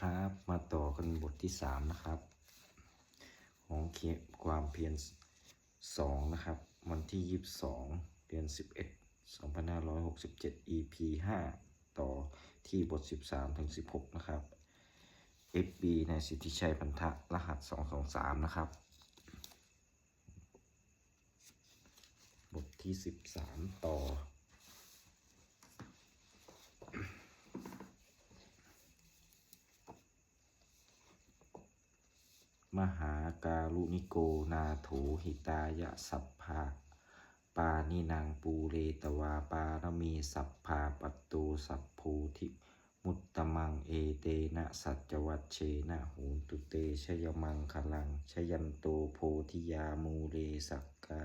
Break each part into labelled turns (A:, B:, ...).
A: ครับ มาต่อกันบทที่สามนะครับ ของเขียนความเพียรสองนะครับ วันที่ยี่สิบสองเดือนสิบเอ็ดสองพันห้าร้อยหกสิบเจ็ด EP ห้าต่อที่บทสิบสามถึงสิบหกนะครับ FB ในสิทธิชัยพันธะรหัสสองสองสามนะครับ บทที่สิบสามต่อ มหาการุณิโกนาโถหิตายะสัพพาปานินางปูเรตวาปารมีสัพพาปัตโตสัพโพธิมุตตมังเอเตนะสัจวัชเชนะหนตุเตชยมังคลัง ชยันโตโพธิยามูเรสักกา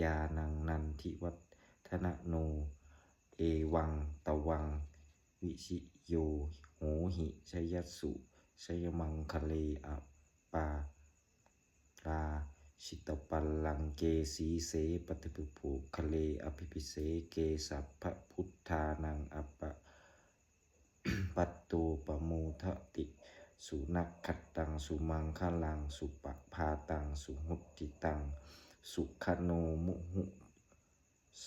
A: ยานังนันทิวัฒนโน เอวังตะวัง วิชิโยโหหิชยัสุชยมังคะเลอ ปาราชิตปัลลังเกสีเสปฏิปุปุคะเลอภิพิเสเกสัพพะพุทธานังอัปะปัตโตปะโมทติ สุนักขัตตัง สุมังคลัง สุปะพาตัง สุหุตติตัง สุขโนมุหุ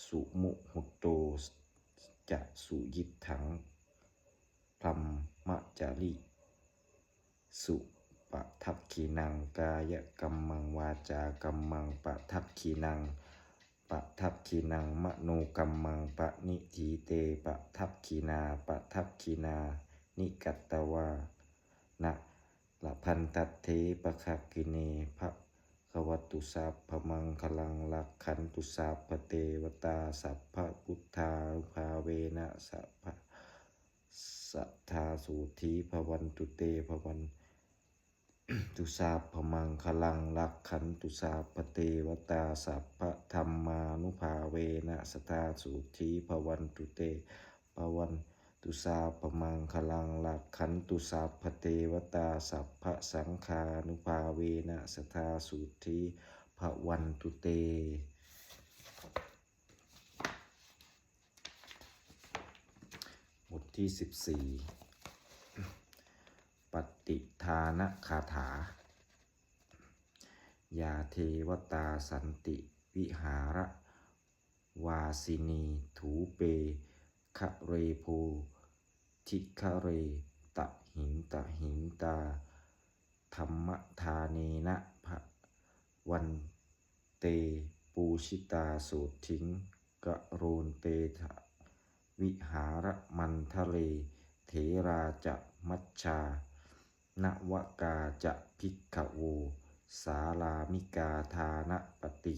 A: สุมุหุโตจะสุยิตถังพรหมะจาริสุ ปะทักขีนังกายกัมมังวาจากัมมังปะทักขีนังปะทักขีนังมโนกัมมังปะนิทีเตปะทักขีนาปะทักขีนา นิกัตตวานะละพันตัตเทปะคะกิเนภะขวัตุสัพพมังคลังลักขันตุสัพเทวตาสัพพพุทธาภาเวนะสัพพสัทธาสุธีภวันตุเตภวัน ตุสาพมังคลังลักขันตุสาปเทวตาสัพพะธรรมานุภาเวนะสตาสุธีภวันตุเตภวันตุสาพมังคลังลักขันตุสาปเทวตาสัพพะสังฆานุภาเวนะสตาสุธีภวันตุเตบทที่สิบสี่ ทานคาถา ยาเทวตาสันติวิหาระ วาสินี ถูเปคะเรโพทิคะเร ตะหิงตะหิงตา ธรรมทาเนนะภะวันเตปูชิตาโสทิงกะโรนเตทะวิหารมันทะเล เถราจะมัชชา นวกาจะพิกขโว สาลามิกาทานปฏิ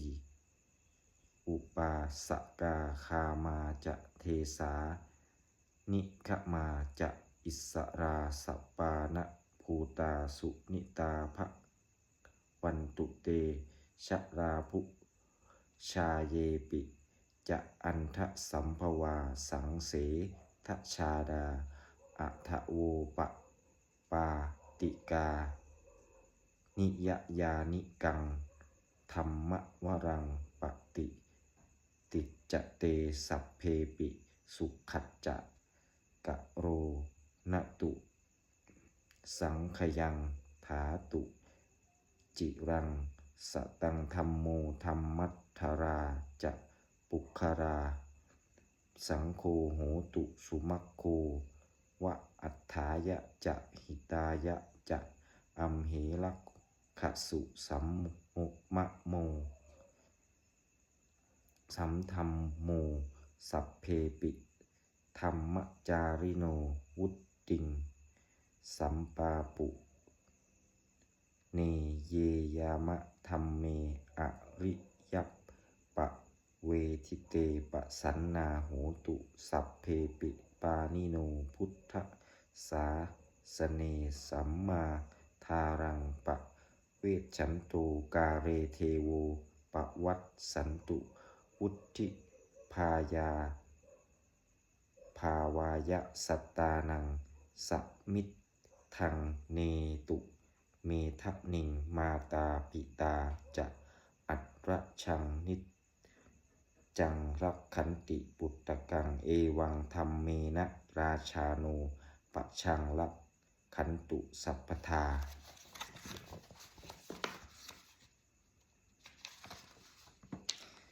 A: อุปาสกาคามาจะเทสา นิขมาจะอิสราสปานะภูตาสุนิตาภะวันตุเต ชราภุชาเยปิ จะอันทะสัมภวาสังเสทชาดาอัทโวปะปา ติกา นิยยานิกัง ธรรมวรังปฏิ ติจเตสัพเพปิ สุขัจจะกะโรนตุ สังขยังถาตุ จิรัง สตังธรรมโมธรรมัทธราจะปุคารา สังโฆโหตุสุมัคโควะ อัฏฐายะจะหิตายะจะอัมเหลักขสุสัมโมมะโม สัมธรรมโม สัพเพปิธรรมจาริโน วุตติง สัมปาปุ เนเยยามะธรรมเม อริยัปปะเวทิเตปะสันนาโหตุ สัพเพปิปานิโน พุทธ สาสเนสัมมาทารังปะ เวชฉันโตกาเรเทโวปะวัตสันตุ วุธิพายา ภาวายะสัตตานังสัมมิทังเนตุเมทะนิงมาตาปิตาจะอัตระชังนิจังรักขันติปุตตะกังเอวังธรรมเมนะราชาโน ปะชังลักขันตุสัพพทา